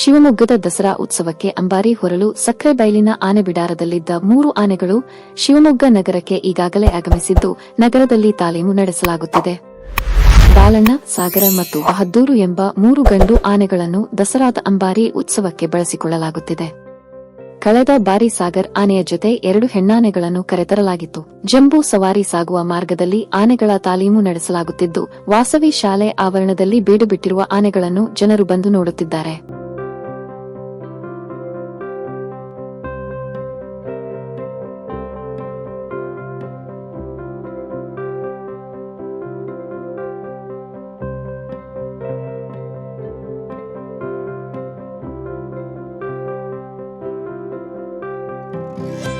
ಶಿವಮೊಗ್ಗದ ದಸರಾ ಉತ್ಸವಕ್ಕೆ ಅಂಬಾರಿ ಹೊರಲು ಸಕ್ಕರೆಬೈಲಿನ ಆನೆ ಬಿಡಾರದಲ್ಲಿದ್ದ ಮೂರು ಆನೆಗಳು ಶಿವಮೊಗ್ಗ ನಗರಕ್ಕೆ ಈಗಾಗಲೇ ಆಗಮಿಸಿದ್ದು ನಗರದಲ್ಲಿ ತಾಲೀಮು ನಡೆಸಲಾಗುತ್ತಿದೆ. ಬಾಲಣ್ಣ, ಸಾಗರ ಮತ್ತು ಬಹದ್ದೂರು ಎಂಬ ಮೂರು ಗಂಡು ಆನೆಗಳನ್ನು ದಸರಾದ ಅಂಬಾರಿ ಉತ್ಸವಕ್ಕೆ ಬಳಸಿಕೊಳ್ಳಲಾಗುತ್ತಿದೆ. ಕಳೆದ ಬಾರಿ ಸಾಗರ್ ಆನೆಯ ಜೊತೆ ಎರಡು ಹೆಣ್ಣಾನೆಗಳನ್ನು ಕರೆತರಲಾಗಿತ್ತು. ಜಂಬೂ ಸವಾರಿ ಸಾಗುವ ಮಾರ್ಗದಲ್ಲಿ ಆನೆಗಳ ತಾಲೀಮು ನಡೆಸಲಾಗುತ್ತಿದ್ದು, ವಾಸವಿ ಶಾಲೆ ಆವರಣದಲ್ಲಿ ಬೀಡುಬಿಟ್ಟಿರುವ ಆನೆಗಳನ್ನು ಜನರು ಬಂದು ನೋಡುತ್ತಿದ್ದಾರೆ. Música